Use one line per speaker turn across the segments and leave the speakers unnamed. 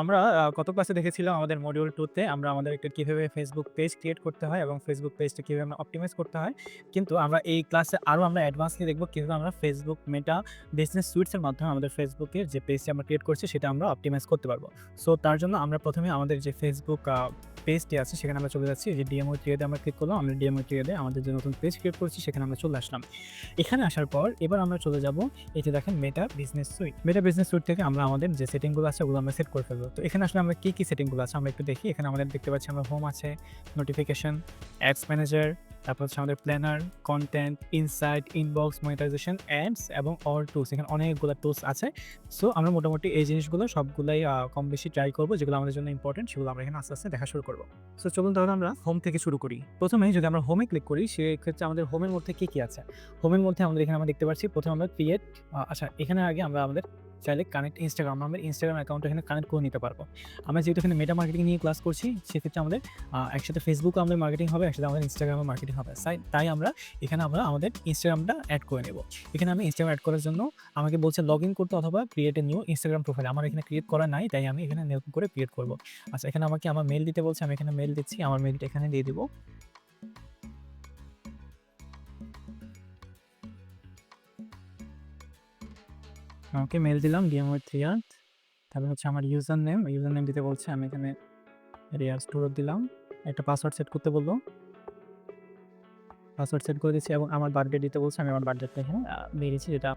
আমরা গত ক্লাসে দেখেছিলাম আমাদের মডিউল টুতে আমরা আমাদের একটা কীভাবে ফেসবুক পেজ ক্রিয়েট করতে হয় এবং ফেসবুক পেজটা কীভাবে আমরা অপটিমাইজ করতে হয়। কিন্তু আমরা এই ক্লাসে আরও আমরা অ্যাডভান্সলি দেখব কীভাবে আমরা ফেসবুক মেটা বিজনেস সুইটসের মাধ্যমে আমাদের ফেসবুকের যে পেজটি আমরা ক্রিয়েট করছি সেটা আমরা অপটিমাইজ করতে পারব। সো তার জন্য আমরা প্রথমে আমাদের যে আ পেজটি আছে সেখানে আমরা চলে যাচ্ছি। যে ডিএমও ক্রিয়েটে আমরা ক্লিক করলাম। আমরা ডিএমও ক্রিয়েটে আমাদের যে নতুন পেজ ক্রিয়েট করেছি সেখানে আমরা চলে আসলাম। এখানে আসার পর এবার আমরা চলে যাব যে দেখেন Meta business suite. Meta business suite থেকে আমরা আমাদের যে সেটিংগুলো আছে ওগুলো আমরা সেট করে ফেলব। তো এখানে আসলে আমরা কি, কি সেটিংগুলো আছে আমরা একটু দেখি। এখানে আমাদের দেখতে পাচ্ছি আমরা হোম আছে, নোটিফিকেশন, অ্যাডস ম্যানেজার, তারপর হচ্ছে আমাদের planner, content insight, inbox, monetization, ads এবং অল টুলস এখানে অনেকগুলো টুলস আছে। সো আমরা মোটামুটি এই জিনিসগুলো সবগুলাই কম বেশি ট্রাই করব যেগুলো আমাদের জন্য ইম্পোর্টেন্ট সেগুলো আমরা এখানে আস্তে, আস্তে দেখা শুরু করব। সো চলুন তাহলে আমরা হোম থেকে শুরু করি। প্রথমে যদি আমরা হোমে ক্লিক করি, সেক্ষেত্রে আমাদের হোমের মধ্যে কী কী আছে? হোমের মধ্যে আমাদের এখানে আমরা দেখতে পাচ্ছি, প্রথমে আমরা ক্রিয়েট আচ্ছা এখানে আগে আমরা আমাদের চাইলে কানেক্ট ইনস্টাগ্রাম আমাদের ইনস্টাগ্রাম অ্যাকাউন্ট এখানে কানেক্ট করে নিতে পারব। আমরা যেহেতু এখানে মেটা মার্কেটিং নিয়ে ক্লাস করছি সেক্ষেত্রে আমাদের একসাথে ফেসবুকও আমাদের মার্কেটিং হবে, একসাথে আমাদের ইনস্টাগ্রামে মার্কেটিং হবে। তাই আমরা এখানে আমরা আমাদের ইনস্টাগ্রামটা অ্যাড করে নেব। এখানে আমি ইনস্টাগ্রাম অ্যাড করার জন্য আমাকে বলছে লগ ইন করতে অথবা create a new Instagram profile. আমার এখানে ক্রিয়েট করা নাই তাই আমি এখানে নতুন করে ক্রিয়েট করব আচ্ছা এখানে আমাকে আমার মেল দিতে বলছে। আমি এখানে মেইল দিচ্ছি। আমার মেইলটা এখানে দিয়ে দিব। ওকে মেল দিলাম ডিএমও থ্রিয়ার্থ। তারপর হচ্ছে আমার ইউজার নেম, ইউজার নেম দিতে বলছে। আমি এখানে রিয়াজ টুরো দিলাম। একটা পাসওয়ার্ড সেট করতে বলল। পাসওয়ার্ড সেট করে দিচ্ছি এবং আমার বার্থডে দিতে বলছে। আমি আমার বার্থডেটা এখানে বেরিয়েছি যেটা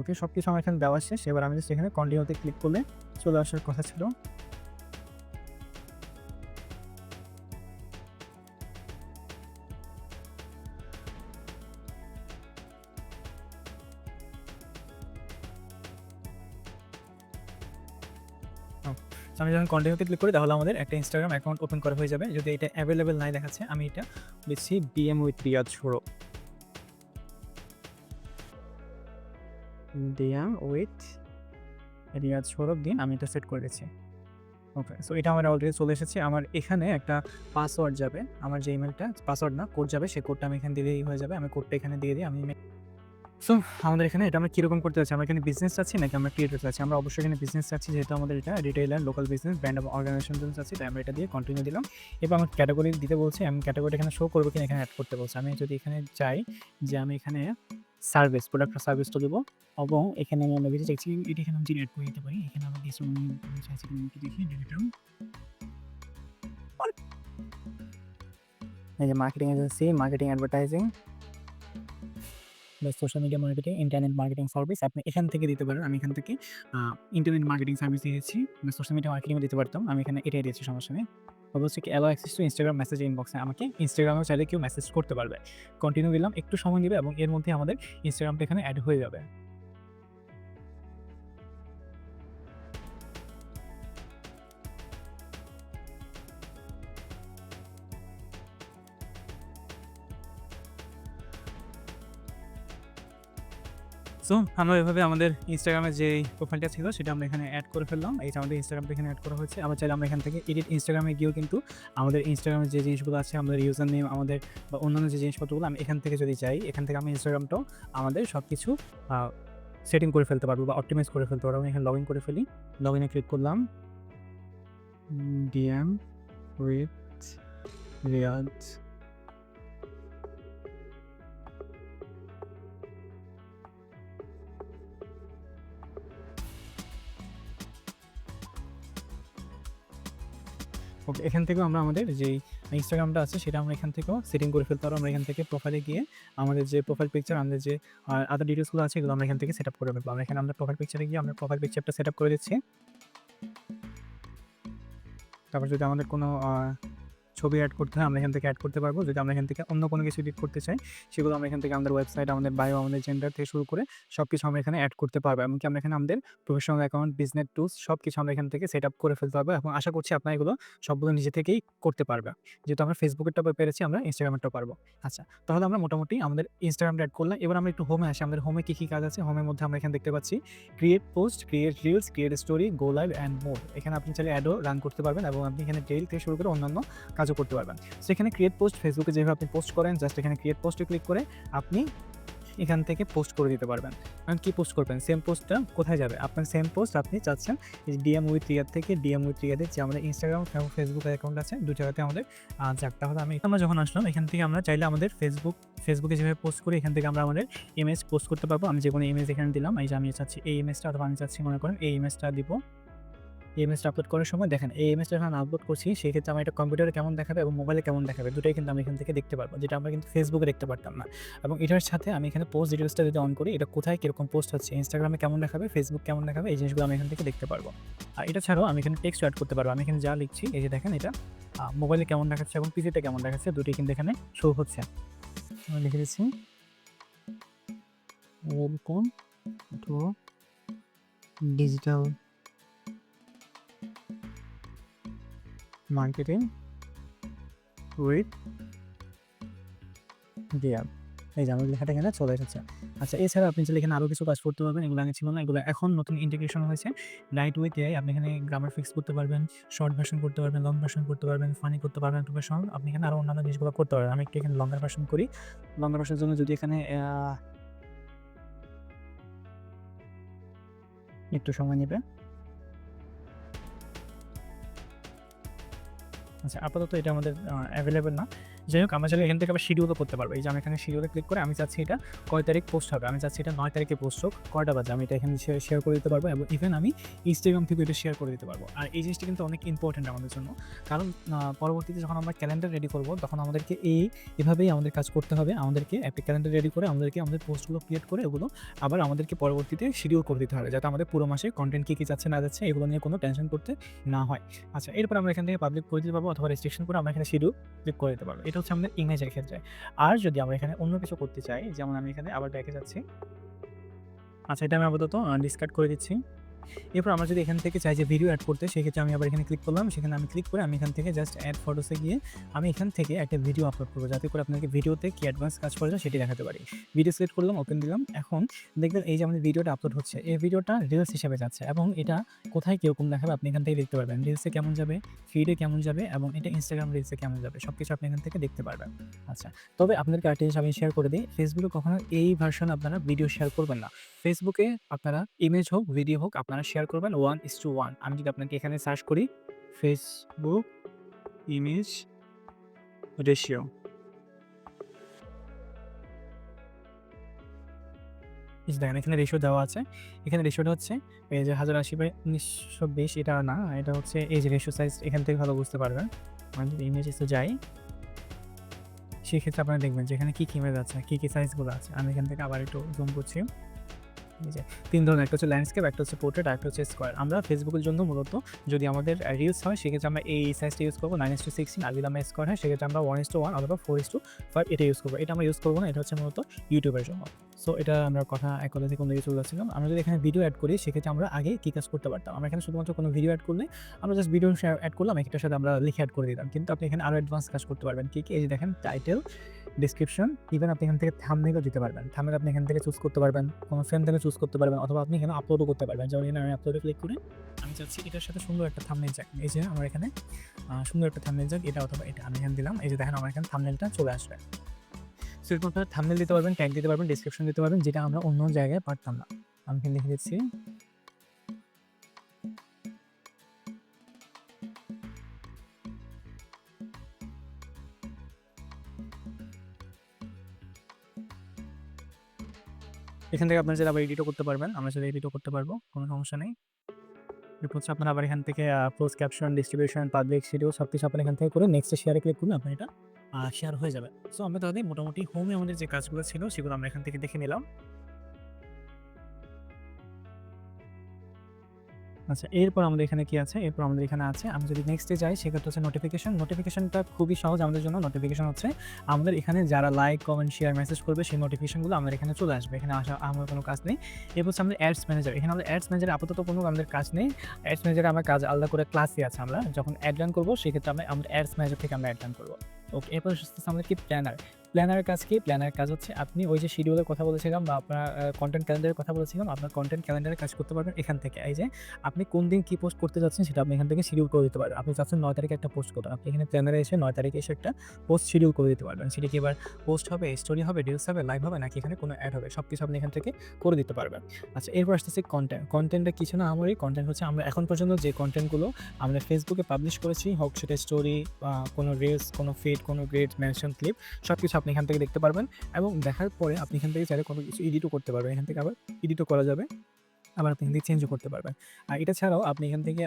ওকে সব কিছু আমার এখানে দেওয়া শেষ। এবার আমি জাস্ট এখানে কন্টিনিউ তে ক্লিক করলে চলে আসার কথা ছিল। আমি যখন কন্টিনিউ তে ক্লিক করি, তাহলে আমাদের একটা ইনস্টাগ্রাম অ্যাকাউন্ট ওপেন করা হয়ে যাবে। যদি এটা অ্যাভেলেবেল নাই দেখাচ্ছে, আমি এটা দিচ্ছি ডিএম উইথ রিয়াজ শুরো। ডিএম উইথ রিয়াজ সৌরভ দিন আমি এটা সেট করেছি ওকে সো এটা আমার অলরেডি চলে এসেছে। আমার এখানে একটা পাসওয়ার্ড যাবে। আমার যে ইমেলটা পাসওয়ার্ড না কোড যাবে, সেই কোডটা আমি এখানে দিলেই হয়ে যাবে। আমি কোডটা এখানে দিয়ে দিই। আমি সো আমাদের এখানে এটা আমরা কীরকম করতে যাচ্ছি? আমরা এখানে বিজনেস চাচ্ছি নাকি আমরা ক্রিয়েটর চাচ্ছি? আমরা অবশ্যই এখানে বিজনেস চাচ্ছি যেহেতু আমাদের এটা রিটেইলার, লোকাল বিজনেস, ব্র্যান্ড এবং অর্গানাইজেশন চাচ্ছি তাই আমরা এটা দিয়ে কন্টিনিউ দিলাম। এবং আমার ক্যাটেগরি দিতে বলছে। আমি ক্যাটেগরিটা এখানে শো করব কিনা এখানে অ্যাড করতে বলছে। আমি যদি এখানে চাই যে আমি এখানে সার্ভিস, প্রোডাক্ট বা সার্ভিসটা দেবো এবং এখানে আমি আমরা যেটা চাইছি এটা এখানে আমি এড করে দিতে পারি। এখানে আমরা কিছু চাইছি দেখি এই যে মার্কেটিং এজেন্সি, মার্কেটিং অ্যাডভার্টাইজিং বা social media marketing, internet marketing service আপনি এখান থেকে দিতে পারেন। আমি এখান থেকে ইন্টারনেট মার্কেটিং সার্ভিস দিয়েছি। বা সোশ্যাল মিডিয়া মার্কেটিং দিতে পারতাম। আমি এখানে এটাই দিয়েছি সমস্যা নেই। অবশ্যই কি allow access to Instagram message ইনবক্সে আমাকে ইনস্টাগ্রামেও চাইলে কেউ মেসেজ করতে পারবে। কন্টিনিউ দিলাম। একটু সময় নেবে এবং এর মধ্যে আমাদের ইনস্টাগ্রামটা এখানে অ্যাড হয়ে যাবে। সো আমরা এভাবে আমাদের ইনস্টাগ্রামে যে প্রোফাইলটা ছিল সেটা আমরা এখানে অ্যাড করে ফেললাম। এই আমাদের ইনস্টাগ্রামটা এখানে অ্যাড করা হয়েছে। আবার চাইলে আমরা এখান থেকে এডিট ইনস্টাগ্রামে গিয়েও কিন্তু আমাদের ইনস্টাগ্রামের যে জিনিসগুলো আছে, আমাদের ইউজার নেম আমাদের বা অন্যান্য যে জিনিসপত্রগুলো আমি এখান থেকে যদি চাই এখান থেকে আমি ইনস্টাগ্রামটাও আমাদের সব কিছু সেটিং করে ফেলতে পারব বা অপটিমাইজ করে ফেলতে পারব। আমি এখানে লগ ইন করে ফেলি। লগইনে ক্লিক করলাম। ডিএম উইথ রিয়াজ ওকে এখান থেকেও আমরা আমাদের যে ইনস্টাগ্রামটা আছে, সেটা আমরা এখান থেকেও সেটিং করে ফেলতে পারব। আমরা এখান থেকে প্রোফাইলে গিয়ে আমাদের যে প্রোফাইল পিকচার আমাদের যে আদার ডিটেলসগুলো আছে, এগুলো আমরা এখান থেকে সেট আপ করে ফেলব। আমরা এখানে আমরা প্রোফাইল পিকচারে গিয়ে আমরা প্রোফাইল পিকচারটা সেট আপ করে দিচ্ছি। তারপর যদি আমাদের কোনো ছবি অ্যাড করতে হয় আমরা এখান থেকে অ্যাড করতে পারব। যদি আমরা এখান থেকে অন্য কোনো কিছু এডিট করতে চাই সেগুলো আমরা এখান থেকে আমাদের ওয়েবসাইট, আমাদের বায়ো, আমাদের জেন্ডার থেকে শুরু করে সব কিছু আমরা এখানে অ্যাড করতে পারব। এমনকি আমরা এখানে আমাদের প্রফেশনাল অ্যাকাউন্ট, বিজনেস টুলস সব কিছু আমরা এখান থেকে সেটআপ করে ফেলতে পারব এবং আশা করছি আপনারা এগুলো সবগুলো নিজে থেকেই করতে পারবে। যেহেতু আমরা ফেসবুকেরটা পেরেছি আমরা ইনস্টাগ্রামেরটাও পারব। আচ্ছা তাহলে আমরা মোটামুটি আমাদের ইনস্টাগ্রামটা অ্যাড করলাম। এবার আমরা একটু হোমে আসি। আমাদের হোমে কী কী কাজ আছে? হোমের মধ্যে আমরা এখানে দেখতে পাচ্ছি create post, create reels, create story, go live and more. এখানে আপনি চাইলে অ্যাডও রান করতে পারবেন এবং আপনি এখানে ডেইলি থেকে শুরু করে অন্যান্য কাজও করতে পারবেন। সেখানে ক্রিয়েট পোস্ট ফেসবুকে যেভাবে আপনি পোস্ট করেন জাস্ট এখানে ক্রিয়েট পোস্টে ক্লিক করে আপনি এখান থেকে পোস্ট করে দিতে পারবেন। কারণ কী পোস্ট করবেন? সেম পোস্টটা কোথায় যাবে? আপনার সেম পোস্ট আপনি চাচ্ছেন ডিএম উইথ রিয়ার থেকে ডিএম উইথ রিয়াদের যে আমাদের ইনস্টাগ্রাম এবং ফেসবুক অ্যাকাউন্ট আছে দু জায়গাতে আমাদের যাক, তাহলে আমি আমরা যখন আসলাম, এখান থেকে আমরা চাইলে আমাদের ফেসবুক ফেসবুকে যেভাবে পোস্ট করি, এখান থেকে আমরা আমাদের ইমেজ পোস্ট করতে পারব। আমি যে কোনো ইমেজ এখানে দিলাম, এই যে আমি চাচ্ছি এই ইমেজটা অথবা আমি চাচ্ছি মনে করেন এই ইমেজটা দিব। ইমেজটা আপলোড করার সময় দেখেন, এই ইমেজটা যখন আপলোড করছি, সেক্ষেত্রে আমার এটা কম্পিউটারে কেমন দেখাবে এবং মোবাইলে কেমন দেখাবে, দুটোই কিন্তু আমি এখান থেকে দেখতে পারব, যেটা আমরা কিন্তু ফেসবুকে দেখতে পারতাম না। এবং এটার সাথে আমি এখানে পোস্ট ডিটেলসটা যদি অন করি, এটা কোথায়, কীরকম পোস্ট হচ্ছে ইনস্টাগ্রামে কেমন দেখাবে ফেসবুক কেমন দেখাবে, এই জিনিসগুলো আমি এখান থেকে দেখতে পারব। আর এটা ছাড়াও আমি এখানে টেক্সট অ্যাড করতে পারব, আমি এখানে যা লিখছি, এই যে দেখেন এটা মোবাইলে কেমন দেখাচ্ছে এবং পিসিতে কেমন দেখাচ্ছে, দুটোই কিন্তু এখানে শো হচ্ছে। আমি লিখে দিচ্ছি welcome to digital marketing with dear এই যে আমার লেখাটা এখানে চলে এসেছে। আচ্ছা এছাড়া আপনি চাইলে এখানে আরও কিছু কাজ করতে পারবেন, এগুলো আগে ছিল না, এগুলো এখন নতুন ইন্টিগ্রেশন হয়েছে। উইথ এআই আপনি এখানে গ্রামার ফিক্স করতে পারবেন শর্ট ভার্সন করতে পারবেন লং ভার্সন করতে পারবেন ফানি করতে পারবেন টু ভার্সন আপনি এখানে আরও অন্যান্য জিনিসগুলো করতে পারবেন। আমি একটু এখানে লঙ্গার ভার্সন করি। লঙ্গার ভার্সনের জন্য যদি এখানে একটু সময় নেবে আচ্ছা আপাতত এটা আমাদের অ্যাভেলেবেল না। যাই হোক, আমরা চাইলে এখান থেকে আবার শিডিউলও করতে পারব। এই যে আমি এখানে শিডিউলে ক্লিক করে আমি চাচ্ছি এটা কয় তারিখ পোস্ট হবে? আমি চাচ্ছি এটা নয় তারিখে পোস্ট হোক, কয়টা বাজে? আমি এটা এখানে শেয়ার করে দিতে পারব এবং ইভেন আমি ইনস্টাগ্রাম থেকে এটা শেয়ার করে দিতে পারব। আর এই জিনিসটা কিন্তু অনেক ইম্পর্টেন্ট আমাদের জন্য। কারণ পরবর্তীতে যখন আমরা ক্যালেন্ডার রেডি করব, তখন আমাদেরকে এই, এভাবেই আমাদের কাজ করতে হবে। আমাদেরকে একটা ক্যালেন্ডার রেডি করে আমাদেরকে আমাদের পোস্টগুলো ক্রিয়েট করে ওগুলো আবার আমাদেরকে পরবর্তীতে শিডিউল করে দিতে হবে, যাতে আমাদের পুরো মাসে কন্টেন্ট কী কী যাচ্ছে, না যাচ্ছে, এগুলো নিয়ে কোনো টেনশন করতে না হয়। আচ্ছা এরপর আমরা এখান থেকে পাবলিক করে দিতে পারব অথবা রেজিস্ট্রেশন করে আমরা এখানে শিডিউল ক্লিক করে দিতে পারব। এটা হচ্ছে আমাদের ইমেজের ক্ষেত্রে। আর যদি আমরা এখানে অন্য কিছু করতে চাই, যেমন আমি এখানে আবার ব্যাকে যাচ্ছি। আচ্ছা এটা আমি আপাতত ডিসকার্ড করে দিচ্ছি। এরপর আমরা যদি এখান থেকে চাই যে ভিডিও অ্যাড করতে, সেক্ষেত্রে আমি আবার এখানে ক্লিক করলাম। সেখানে আমি ক্লিক করে আমি এখান থেকে জাস্ট অ্যাড ফটোসে গিয়ে আমি এখান থেকে একটা ভিডিও আপলোড করব, যাতে করে আপনাকে ভিডিওতে কি অ্যাডভান্স কাজ করা যায় সেটি দেখাতে পারি। ভিডিও সিলেক্ট করলাম ওপেন দিলাম। এখন দেখবেন এই যে আমাদের ভিডিওটা আপলোড হচ্ছে, এই ভিডিওটা রিলস হিসেবে যাচ্ছে এবং এটা কোথায় কীরকম দেখাবে আপনি এখান থেকে দেখতে পারবেন। রিলসে কেমন যাবে ফিডে কেমন যাবে এবং এটা ইনস্টাগ্রাম রিলসে কেমন যাবে সব কিছু আপনি এখান থেকে দেখতে পারবেন। আচ্ছা তবে আপনাদেরকে আরেকটা আমি শেয়ার করে দিই ফেসবুকে কখনো এই ভার্সন আপনারা ভিডিও শেয়ার করবেন না। ফেসবুকে আপনারা ইমেজ হোক ভিডিও হোক, আপনারা শেয়ার করবেন ওয়ান ইস টু ওয়ান আমি যদি আপনাকে এখানে সার্চ করি ফেসবুক ইমেজ রেশিও দেখেন, এখানে রেশিও দেওয়া আছে। এখানে রেশিওটা হচ্ছে, এই যে হাজার আশি বাই উনিশশো বিশ, এটা না, এটা হচ্ছে এই যে রেশিও সাইজ এখান থেকে ভালো বুঝতে পারবেন। আমি যদি ইমেজে যাই, সেক্ষেত্রে আপনারা দেখবেন যে এখানে কী কী ইমেজ আছে, কী কী সাইজগুলো আছে। আমি এখান থেকে আবার একটু জুম করছি। যে তিন ধরনের, একটা হচ্ছে ল্যান্ডস্কেপ একটা হচ্ছে পোর্ট্রেট একটা হচ্ছে স্কোয়ার আমরা ফেসবুকের জন্য মূলত যদি আমাদের রিলস হয়, সেক্ষেত্রে আমরা এই সাইজটা ইউজ করব নাইন ইস টু সিক্সটিন আর যদি আমরা স্কোয়ার হয়, সেক্ষেত্রে আমরা ওয়ান ইস টু ওয়ান অথবা ফোর ইস টু ফাইভ এটা ইউজ করব। এটা আমরা ইউজ করব না, এটা হচ্ছে মূলত ইউটিউবের জন্য। সো এটা আমরা কথা এক কথা থেকে অন্য চলে যাচ্ছিলাম আমরা যদি এখানে ভিডিও অ্যাড করি, সেক্ষেত্রে আমরা আগে কী কাজ করতে পারতাম? আমরা এখানে শুধুমাত্র কোনো ভিডিও অ্যাড করলে, আমরা জাস্ট ভিডিও অ্যাড করলাম একটার সাথে আমরা লিখে অ্যাড করে দিতাম। কিন্তু আপনি এখানে আরও অ্যাডভান্স কাজ করতে পারবেন। কী কী? এই যে দেখেন টাইটেল ডিসক্রিপশন ইভেন আপনি এখান থেকে থামনেলও দিতে পারবেন। থামনেল আপনি এখান থেকে চুজ করতে পারবেন, কোনো ফ্রেম থেকে চুজ করতে পারবেন, অথবা আপনি এখানে আপলোডও করতে পারবেন। যেমন এখানে আমি আপলোডে ক্লিক করে আমি চাচ্ছি এটার সাথে সুন্দর একটা থামনেল যাক। এই যে আমার এখানে সুন্দর একটা থামনেল যাক, এটা অথবা এটা আমি এখানে দিলাম। এই যে দেখেন আমার এখানে থামনেলটা চলে আসবে। সো এরকম থামনেল দিতে পারবেন ট্যাগ দিতে পারবেন ডিসক্রিপশন দিতে পারবেন, যেটা আমরা অন্য জায়গায় পারতাম না। আমি এখানে লিখে দিচ্ছি এখান থেকে আপনারা চাইলে আবার এডিটও করতে পারবেন। আমরা চাইলে এডিটও করতে পারব, কোনো সমস্যা নেই। এরপর হচ্ছে আপনারা আবার এখান থেকে ক্লোজ ক্যাপশন ডিস্ট্রিবিউশন পাবলিক সিডিও সব কিছু আপনার এখান থেকে করে নেক্সট শেয়ারে ক্লিক করলে আপনার এটা শেয়ার হয়ে যাবে। সো আমরা তাহলে মোটামুটি হোমে আমাদের যে কাজগুলো ছিল, সেগুলো আমরা এখান থেকে দেখে নিলাম। আচ্ছা এরপর আমাদের এখানে কি আছে? এরপর আমাদের এখানে আছে আমি যদি নেক্সটে যাই, সেক্ষেত্রে হচ্ছে নোটিফিকেশন নোটিফিকেশনটা খুবই সহজ আমাদের জন্য। নোটিফিকেশন হচ্ছে আমাদের এখানে যারা লাইক কমেন্ট শেয়ার মেসেজ করবে, সেই নোটিফিকেশনগুলো আমাদের এখানে চলে আসবে। এখানে আসা আমার কোনো কাজ নেই। এরপর হচ্ছে আমাদের অ্যাডস ম্যানেজার এখানে আমাদের অ্যাডস ম্যানেজার আপাতত কোনো আমাদের কাজ নেই। অ্যাডস ম্যানেজারে আমার কাজ আলাদা করে ক্লাসই আছে আমরা। যখন অ্যাড রান করব, সেক্ষেত্রে আমরা, আমাদের অ্যাডস ম্যানেজার থেকে আমরা অ্যাড রান করব। ওকে এরপর আমাদের কি প্ল্যানার প্ল্যানারের কাজ কি? প্ল্যানারের কাজ হচ্ছে আপনি ওই যে শিডিউলের কথা বলেছিলাম বা আপনার কন্টেন্ট ক্যালেন্ডারের কথা বলেছিলাম, আপনার কন্টেন্ট ক্যালেন্ডারে কাজ করতে পারবেন এখান থেকে। এই যে আপনি কোন দিন কী পোস্ট করতে যাচ্ছেন সেটা আপনি এখান থেকে শিডিউল করে দিতে পারবেন। আপনি চাচ্ছেন নয় তারিখে একটা পোস্ট করতে আপনি এখানে প্ল্যানারে এসে নয় তারিখে এসে একটা পোস্ট শিডিউল করে দিতে পারবেন। সেটা কি এবার পোস্ট হবে স্টোরি হবে রিলস হবে লাইভ হবে, নাকি এখানে কোনো অ্যাড হবে? সব কিছু আপনি এখান থেকে করে দিতে পারবেন। আচ্ছা এরপর আসতেছে কন্টেন্ট কন্টেন্টটা কিছু না আমারই? কন্টেন্ট হচ্ছে আমরা এখন পর্যন্ত যে কন্টেন্টগুলো আমরা ফেসবুকে পাবলিশ করেছি, হোক সেটা স্টোরি বা কোনো রিলস কোনো ফিড কোনো গ্রেড মেনশন ক্লিপ সব কিছু আপনি এখান থেকে দেখতে পারবেন এবং দেখার পরে আপনি এখান থেকে চাইলে কোনো কিছু এডিটও করতে পারবেন। এখান থেকে আবার এডিটও করা যাবে। আবার আপনি এখান থেকে চেঞ্জও করতে পারবেন। আর এটা ছাড়াও আপনি এখান থেকে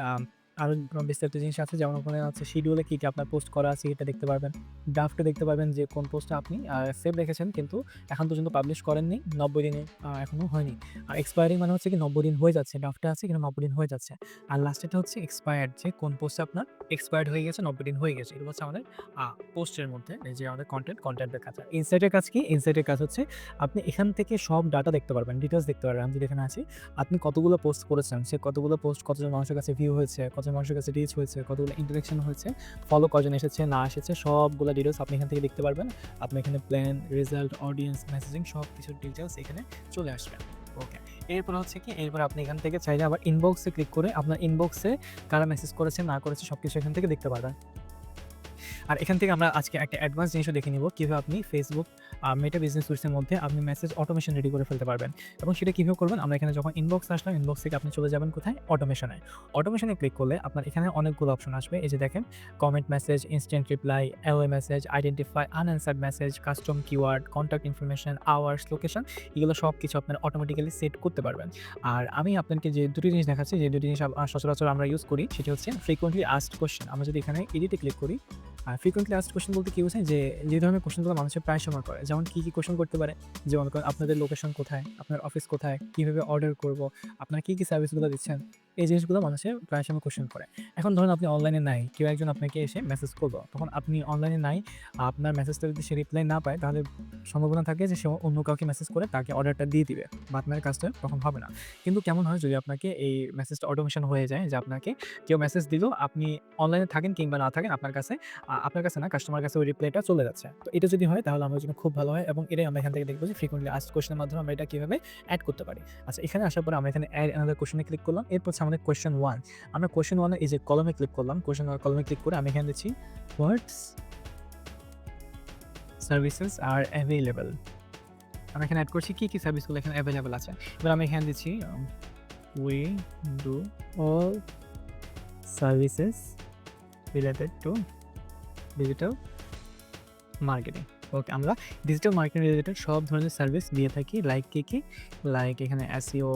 আরও বিস্তারিত জিনিস আছে? যেমন ওখানে আছে শিডিউলে কী কী আপনার পোস্ট করা আছে এটা দেখতে পারবেন। ড্রাফটে দেখতে পারবেন যে কোন পোস্টটা আপনি সেভ রেখেছেন কিন্তু এখন পর্যন্ত পাবলিশ করেননি নব্বই দিনে আহ, এখনও হয়নি। আর এক্সপায়ারিং মানে হচ্ছে কি নব্বই দিন হয়ে যাচ্ছে ড্রাফটে আছে কিন্তু নব্বই দিন হয়ে যাচ্ছে। আর লাস্টেটা হচ্ছে এক্সপায়ার্ড যে কোন পোস্টে আপনার এক্সপায়ার্ড হয়ে গেছে নব্বই দিন হয়ে গেছে। এটা হচ্ছে আমাদের পোস্টের মধ্যে যে আমাদের কন্টেন্ট কন্টেন্টের কাজ। ইনসাইটের কাজ কি? ইনসাইটের কাজ হচ্ছে আপনি এখান থেকে সব ডাটা দেখতে পারবেন ডিটেলস দেখতে পারবেন। আমি যদি এখানে আছি আপনি কতগুলো পোস্ট করেছেন? সে কতগুলো পোস্ট কতজন মানুষের কাছে ভিউ হয়েছে কতজন মানুষের কাছে রিচ হয়েছে, কতগুলো ইন্টারেকশন হয়েছে ফলো কজন এসেছে, না এসেছে, সবগুলো ডিটেলস আপনি এখান থেকে দেখতে পারবেন। আপনি এখানে প্ল্যান রেজাল্ট অডিয়েন্স মেসেজিং সব কিছুর ডিটেলস এখানে চলে আসবে। ওকে এরপর হচ্ছে কি, এরপর আপনি এখান থেকে চাইলে আবার ইনবক্সে ক্লিক করে আপনার ইনবক্সে কারা মেসেজ করেছে, না করেছে সব কিছু এখান থেকে দেখতে পারবেন। আর এখান থেকে আমরা আজকে একটা অ্যাডভান্স জিনিসও দেখে নিব, কীভাবে আপনি ফেসবুক মেটা বিজনেস সুইচের মধ্যে, আপনি মেসেজ অটোমেশন রেডি করে ফেলতে পারবেন। এবং সেটা কীভাবে করবেন? আমরা এখানে যখন ইনবক্স আসলাম ইনবক্স থেকে আপনি চলে যাবেন কোথায়? অটোমেশনে অটোমেশনে ক্লিক করলে আপনার এখানে অনেকগুলো অপশন আসবে। এই যে দেখেন comment message instant reply এলওএ message identify unanswered message custom keyword contact information hours location এগুলো সব কিছু আপনার অটোমেটিক্যালি সেট করতে পারবেন। আর আমি আপনাকে যে দুটি জিনিস দেখাচ্ছি, যে দুটি জিনিস সচরাচর আমরা ইউজ করি, সেটি হচ্ছে ফ্রিকোয়েন্টলি আস্ট কোশ্চেন আমরা যদি এখানে এডিটে ক্লিক করি, আর ফ্রিকোয়েন্টলি আস্ট কোশ্চেন বলতে কি বোঝায়? যে যে ধরনের কোশ্চেনগুলো মানুষের প্রায় সময় করে। যেমন কী কী কোশ্চেন করতে পারে? যেমন আপনাদের লোকেশন কোথায়? আপনার অফিস কোথায়? কীভাবে অর্ডার করব? আপনার কী কী সার্ভিসগুলো দিচ্ছেন? এই জিনিসগুলো মানুষের প্রায় সময় কোশ্চেন করে। এখন ধরুন আপনি অনলাইনে নাই, কেউ একজন আপনাকে এসে মেসেজ করল। তখন আপনি অনলাইনে নাই, আপনার মেসেজটা যদি সে রিপ্লাই না পায়, তাহলে সম্ভাবনা থাকে যে সে অন্য কাউকে মেসেজ করে তাকে অর্ডারটা দিয়ে দিবে। বা আপনার কাজটা তখন হবে না। কিন্তু কেমন হয় যদি আপনাকে এই মেসেজটা অটোমেশন হয়ে যায় যে আপনাকে কেউ মেসেজ দিল, আপনি অনলাইনে থাকেন কিংবা না থাকেন, আপনার কাছে আপনার কাছে না কাস্টমার কাছে ওই রিপ্লাইটা চলে যাচ্ছে। তো এটা যদি হয়, তাহলে আমার জন্য খুব ভালো হয় এবং এটাই আমরা এখান থেকে দেখব যে ফ্রিকোয়েন্টলি আস্ট কোশ্চেনের মাধ্যমে আমরা এটা কীভাবে অ্যাড করতে পারি। আচ্ছা এখানে আসার পরে আমরা এখানে অ্যাড অ্যানাদার কোশ্চেনে ক্লিক করলাম। এরপর হচ্ছে আমাদের কোয়েশ্চেন ওয়ান আমরা কোয়েশ্চেন ওয়ানে এই যে কলমে ক্লিক করলাম। কোয়েশ্চেন কলমে ক্লিক করে আমি এখানে দিচ্ছি হোয়াটস সার্ভিসেস আর অ্যাভেলেবেল আমি এখানে অ্যাড করছি, কী কী সার্ভিসগুলো এখানে অ্যাভেলেবেল আছে? এবার আমি এখানে দিচ্ছি we do all services related to digital marketing okay, আমরা ডিজিটাল মার্কেটিং রিলেটেড সব ধরনের সার্ভিস দিয়ে থাকি লাইক কী কী? লাইক এখানে SEO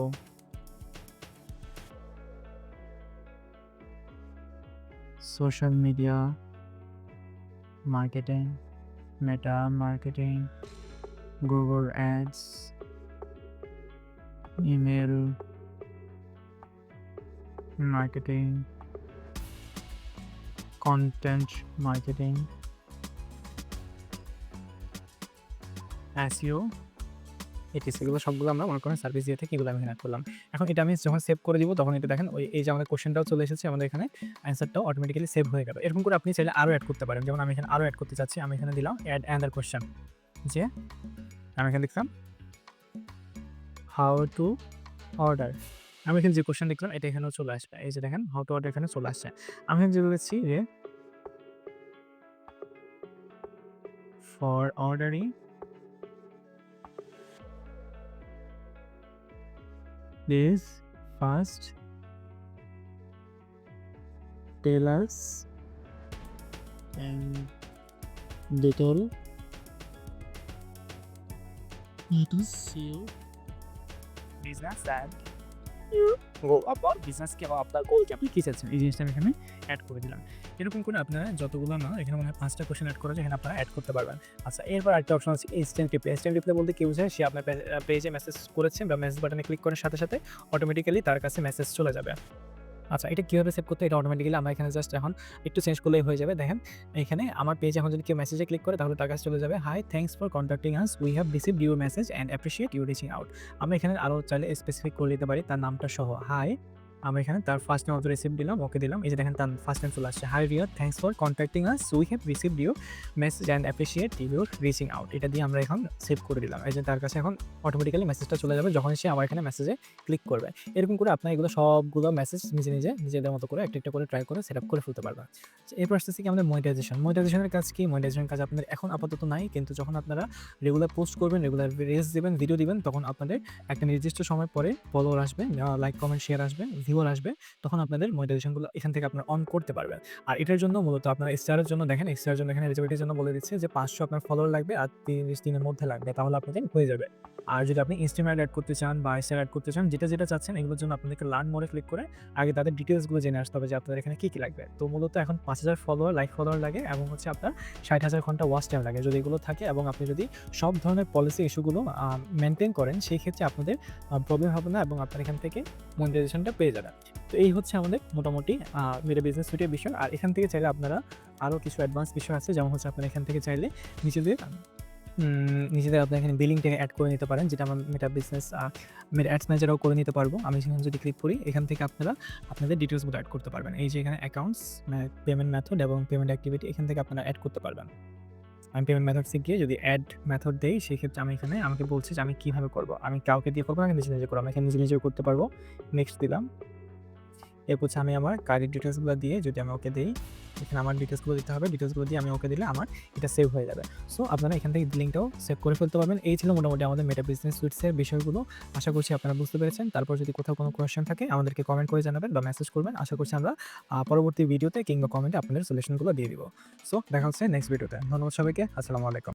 social media marketing Meta marketing Google ads email marketing content marketing অ্যাসিও এটিস এগুলো সবগুলো আমরা মনে করেন সার্ভিস দিয়ে থাকি এগুলো আমি এখানে করলাম। এখন এটা আমি যখন সেভ করে দিব, তখন এটা দেখেন, ওই, এই যে আমাদের কোশ্চেনটাও চলে এসেছে, আমাদের এখানে অ্যান্সারটাও অটোমেটিক্যালি সেভ হয়ে গেল। এরকম করে আপনি চাইলে আরও অ্যাড করতে পারেন। যেমন আমি এখানে আরও অ্যাড করতে চাচ্ছি, আমি এখানে দিলাম অ্যাড অ্যান্ডার কোশ্চেন যে, আমি এখানে লিখলাম হাউ টু অর্ডার আমি এখানে যে কোশ্চেন লিখলাম এটা এখানেও চলে আসবে এই যে দেখেন হাউ টু অর্ডার এখানে চলে আসছে আমি এখানে যে বলেছি যে for ordering please first tell us and detail it is your business and you go about business কে বা আপনার গোলকে আপনি কী চাচ্ছেন এই জিনিসটা আমি এখানে অ্যাড করে দিলাম এরকম করে আপনারা যতগুলো না, এখানে মনে পাঁচটা কোশ্চেন অ্যাড করা যায়, এখানে আপনারা অ্যাড করতে পারবেন। আচ্ছা এরপর একটা অপশন আছে ইনস্ট্যান্ট রিপ্লাই ইনস্ট্যান্ট রিপ্লাই বলতে কি বোঝায়? সে আপনার পেজে মেসেজ করেছেন বা মেসেজ বাটনে ক্লিক করার সাথে সাথে অটোমেটিক্যালি তার কাছে মেসেজ চলে যাবে। আচ্ছা এটা কীভাবে সেভ করতে এটা অটোমেটিক্যালি আমরা এখানে জাস্ট এখন একটু চেঞ্জ করলেই হয়ে যাবে। দেখেন, এখানে আমার পেজে এখন যদি কেউ মেসেজে ক্লিক করে, তাহলে তার কাছে চলে যাবে hi thanks for contacting us we have received your message and appreciate you reaching out আমরা এখানে আরও চাইলে স্পেসিফিক করে দিতে পারি, তার নামটা সহ। হাই আমরা এখানে তার ফার্স্ট নেম অফ রিসিভ দিলাম, ওকে দিলাম। এই যে দেখেন তার ফার্স্ট নেম চলে আসছে। Hi dear thanks for contacting us we have receive you message and appreciate your reaching out এটা দিয়ে আমরা এখন সেভ করে দিলাম। এই যে তার কাছে এখন অটোমেটিক্যালি মেসেজটা চলে যাবে যখন সে আমার এখানে মেসেজে ক্লিক করবে। এরকম করে আপনার এগুলো সবগুলো মেসেজ নিজে নিজে, নিজেদের মতো করে একটা একটা করে ট্রাই করে সেট আপ করে ফেলতে পারবেন। এরপর আসতেছে কি আমাদের মনিটাইজেশন মনিটাইজেশনের কাজ কি? মনিটাইজেশন কাজ আপনাদের এখন আপাতত নাই, কিন্তু যখন আপনারা রেগুলার পোস্ট করবেন রেগুলার রিলস দেবেন ভিডিও দিবেন, তখন আপনাদের একটা নির্দিষ্ট সময় পরে ফলোয়ার আসবে। লাইক কমেন্ট শেয়ার আসবে। ভিউয়ার আসবে, তখন আপনাদের মনিটাইজেশনগুলো এখান থেকে আপনার অন করতে পারবেন। আর এটার জন্য মূলত আপনার স্টারের জন্য দেখেন স্টারের জন্য এখানে এলিজিবিলিটির জন্য বলে দিচ্ছে যে পাঁচশো আপনার ফলোয়ার লাগবে আর তিরিশ দিনের মধ্যে লাগবে, তাহলে আপনাদের হয়ে যাবে। আর যদি আপনি ইনস্টাগ্রাম অ্যাড করতে চান বা স্টার অ্যাড করতে চান, যেটা যেটা চাচ্ছেন, এগুলোর জন্য আপনাদেরকে লার্ন মোড়ে ক্লিক করে আগে তাদের ডিটেলসগুলো জেনে আসতে হবে যে আপনাদের এখানে কী কী লাগবে। তো মূলত এখন পাঁচ হাজার ফলোয়ার লাইক ফলোয়ার লাগে এবং হচ্ছে আপনার ষাট হাজার ঘণ্টা ওয়াচ টাইম লাগে। যদি এগুলো থাকে এবং আপনি যদি সব ধরনের পলিসি ইস্যুগুলো মেনটেন করেন, সেই ক্ষেত্রে আপনাদের প্রবলেম হবে না এবং আপনার এখান থেকে মনিটাইজেশনটা পেয়ে যাবেন। তো এই হচ্ছে আমাদের মোটামুটি মেরে বিজনেস সুইটের বিষয়। আর এখান থেকে চাইলে আপনারা আরও কিছু অ্যাডভান্স বিষয় আছে, যেমন হচ্ছে আপনারা এখান থেকে চাইলে নিজেদের নিজেদের আপনার এখানে বিলিংটাকে অ্যাড করে নিতে পারেন, যেটা আমার মেটা বিজনেস মেটা অ্যাডস ম্যানেজারও করে নিতে পারব। আমি সেখানে যদি ক্লিক করি, এখান থেকে আপনারা আপনাদের ডিটেলসগুলো অ্যাড করতে পারবেন। এই যে এখানে অ্যাকাউন্টস পেমেন্ট মেথড এবং পেমেন্ট অ্যাক্টিভিটি এখান থেকে আপনারা অ্যাড করতে পারবেন। আমি পেমেন্ট মেথড শিখিয়ে যদি অ্যাড মেথড দেই, সেক্ষেত্রে আমি এখানে আমাকে বলছি যে আমি কীভাবে করব। আমি কাউকে দিয়ে করব আমি নিজে নিজে করব। আমি এখানে নিজে নিজেও করতে পারব। নেক্সট দিলাম। এরপর হচ্ছে আমি আমার কার্ডের ডিটেলসগুলো দিয়ে যদি আমি ওকে দিই, এখানে আমার ডিটেলসগুলো দিতে হবে ডিটেলসগুলো দিয়ে আমি ওকে দিলে আমার এটা সেভ হয়ে যাবে। সো আপনারা এখান থেকে লিঙ্কটাও সেভ করে ফেলতে পারবেন। এই ছিল মোটামুটি আমাদের মেটা বিজনেস সুইটসের বিষয়গুলো। আশা করছি আপনারা বুঝতে পেরেছেন। তারপর যদি কোথাও কোনো কোয়েশ্চেন থাকে, আমাদেরকে কমেন্ট করে জানাবেন বা মেসেজ করবেন। আশা করছি আমরা পরবর্তী ভিডিওতে কিংবা কমেন্টে আপনাদের সলিউশনগুলো দিয়ে দিব। সো দেখা হচ্ছে নেক্সট ভিডিওতে ধন্যবাদ সবাইকে। আসসালামু আলাইকুম।